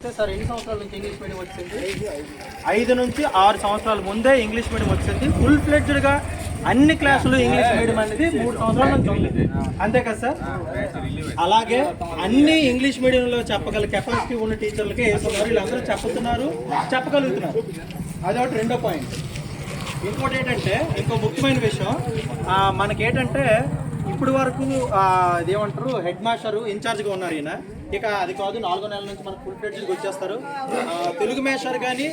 Sir ఎన్ని సంవత్సరాల నుంచి ఇంగ్లీష్ మీడియం వచ్చింది? ఐదు నుంచి ఆరు సంవత్సరాల ముందే ఇంగ్లీష్ మీడియం వచ్చింది. ఫుల్ ఫ్లెడ్జ్డ్గా అన్ని క్లాసులు ఇంగ్లీష్ మీడియం అనేది మూడు సంవత్సరాల నుంచి ఉంది. అంతే కదా సార్? అలాగే అన్ని ఇంగ్లీష్ మీడియంలో చెప్పగల కెపాసిటీ ఉన్న టీచర్లకే వేస్తున్నారు వీళ్ళందరూ చెప్పుతున్నారు చెప్పగలుగుతున్నారు. అదొకటి రెండో పాయింట్ ఇంకోటి ఏంటంటే ఇంకో ముఖ్యమైన విషయం మనకేంటంటే ఇప్పుడు వరకు ఆ, అదేమంటారు హెడ్ మాస్టర్ ఇన్ఛార్జ్గా ఉన్నారు ఈయన. ఇక అది కాదు నాలుగో నెలల నుంచి మనకు ఫుల్ ఫ్లెడ్జ్కి వచ్చేస్తారు. తెలుగు మేషర్ కానీ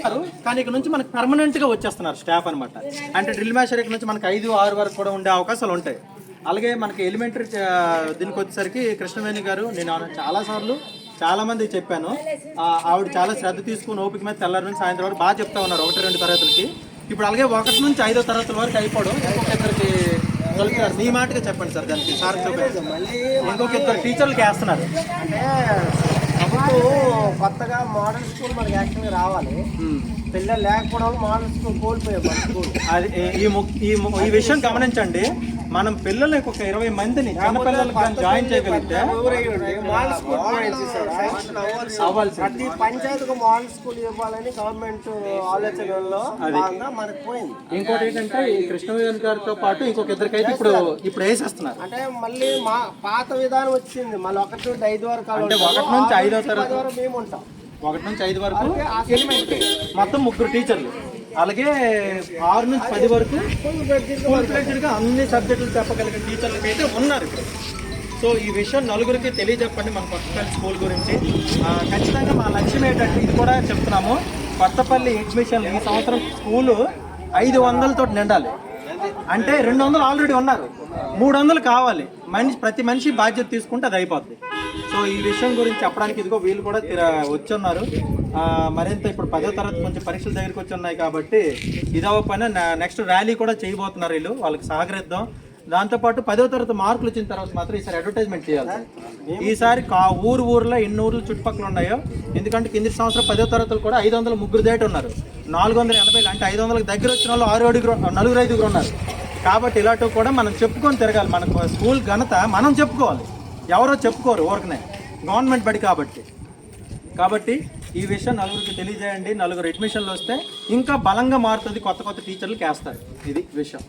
కానీ ఇక్కడ నుంచి మనకు పర్మనెంట్గా వచ్చేస్తున్నారు స్టాఫ్ అనమాట అంటే డ్రిల్ మేషర్ ఇక్కడ నుంచి మనకి ఐదు ఆరు వరకు కూడా ఉండే అవకాశాలు ఉంటాయి. అలాగే మనకి ఎలిమెంటరీ దీనికి వచ్చేసరికి కృష్ణవేణి గారు నేను చాలాసార్లు చాలామంది చెప్పాను. ఆవిడ చాలా శ్రద్ధ తీసుకుని ఓపిక మీద తెల్లారి నుంచి సాయంత్రం వరకు బాగా చెప్తా ఉన్నారు ఒకటి రెండు తరగతులకి. ఇప్పుడు అలాగే ఒకటి నుంచి ఐదో తరగతుల వరకు అయిపోవడం ఇద్దరికి మీ మాటగా చెప్పండి సార్ దానికి సార్ మళ్ళీ ఇంకొక ఇద్దరు టీచర్లకి వేస్తున్నారు. అంటే ప్రభుత్వం కొత్తగా మోడల్ స్కూల్ మనకి యాక్చువల్గా రావాలి. పిల్లలు లేకపోవడం మోడల్ స్కూల్ కోల్పోయాం. మన స్కూల్ అది ఈ ఈ విషయం గమనించండి. మనం పిల్లలకి ఒక ఇరవై మందిని చిన్న పిల్లలకి కానీ జాయిన్ చేయగలిగితే. ప్రతి పంచాయతీకి మోడల్ స్కూల్ ఇవ్వాలని గవర్నమెంట్ ఆలోచనలో మనకు పోయింది. ఇంకోటి ఏంటంటే ఈ కృష్ణవేణి గారితో పాటు ఇంకొక ఇద్దరికైతే ఇప్పుడు ఇప్పుడు వేసేస్తున్నారు. అంటే మళ్ళీ మా పాత విధానం వచ్చింది. మళ్ళీ ఒకటి నుండి ఐదు వరకు అంటే. ఒకటి నుంచి ఐదో తరగతి. వరకు మేము ఉంటాం. ఒకటి నుంచి ఐదు వరకు మొత్తం ముగ్గురు టీచర్లు. అలాగే ఆరు నుంచి పది వరకు ఫుల్ అన్ని సబ్జెక్టులు చెప్పగలిగే టీచర్లకి అయితే ఉన్నారు సో ఈ విషయం నలుగురికి తెలియజెప్పండి మన కొత్తపల్లి స్కూల్ గురించి. ఖచ్చితంగా మా లక్ష్యం ఏంటంటే ఇది కూడా చెప్తున్నాము. కొత్తపల్లి అడ్మిషన్ ఈ సంవత్సరం స్కూలు ఐదు వందలతో నిండాలి. అంటే రెండు వందలు ఆల్రెడీ ఉన్నారు. మూడు వందలు కావాలి. మనిషి ప్రతి మనిషి బాధ్యత తీసుకుంటే అది అయిపోద్ది. సో ఈ విషయం గురించి చెప్పడానికి ఇదిగో వీళ్ళు కూడా తిర- వచ్చున్నారు. మరింత ఇప్పుడు పదో తరగతి కొంచెం పరీక్షల దగ్గరికి వచ్చి ఉన్నాయి కాబట్టి ఇదవ పైన నెక్స్ట్ ర్యాలీ కూడా చేయబోతున్నారు వీళ్ళు. వాళ్ళకి సహకరిద్దాం. దాంతోపాటు పదో తరగతి మార్కులు వచ్చిన తర్వాత మాత్రం ఈసారి అడ్వర్టైజ్మెంట్ చేయాలి. ఈసారి కా ఊరు ఊర్లో ఎన్ని ఊర్లు చుట్టుపక్కల ఉన్నాయో ఎందుకంటే కింది సంవత్సరం పదో తరగతులు కూడా ఐదు వందల ముగ్గురు దాటి ఉన్నారు. నాలుగు వందల ఎనభై అంటే ఐదు వందలకు దగ్గర వచ్చిన వాళ్ళు ఆరు అడుగురు నలుగురు ఐదుగురు ఉన్నారు. కాబట్టి ఇలాంటివి కూడా మనం చెప్పుకొని తిరగాలి. మన స్కూల్ ఘనత మనం చెప్పుకోవాలి. ఎవరో చెప్పుకోరు ఊరకనే. గవర్నమెంట్ బడి కాబట్టి. కాబట్టి ఈ విషయం నలుగురికి తెలియజేయండి. నలుగురు అడ్మిషన్లు వస్తే ఇంకా బలంగా మారుతుంది. కొత్త కొత్త టీచర్లు వేస్తారు ఇది విషయం.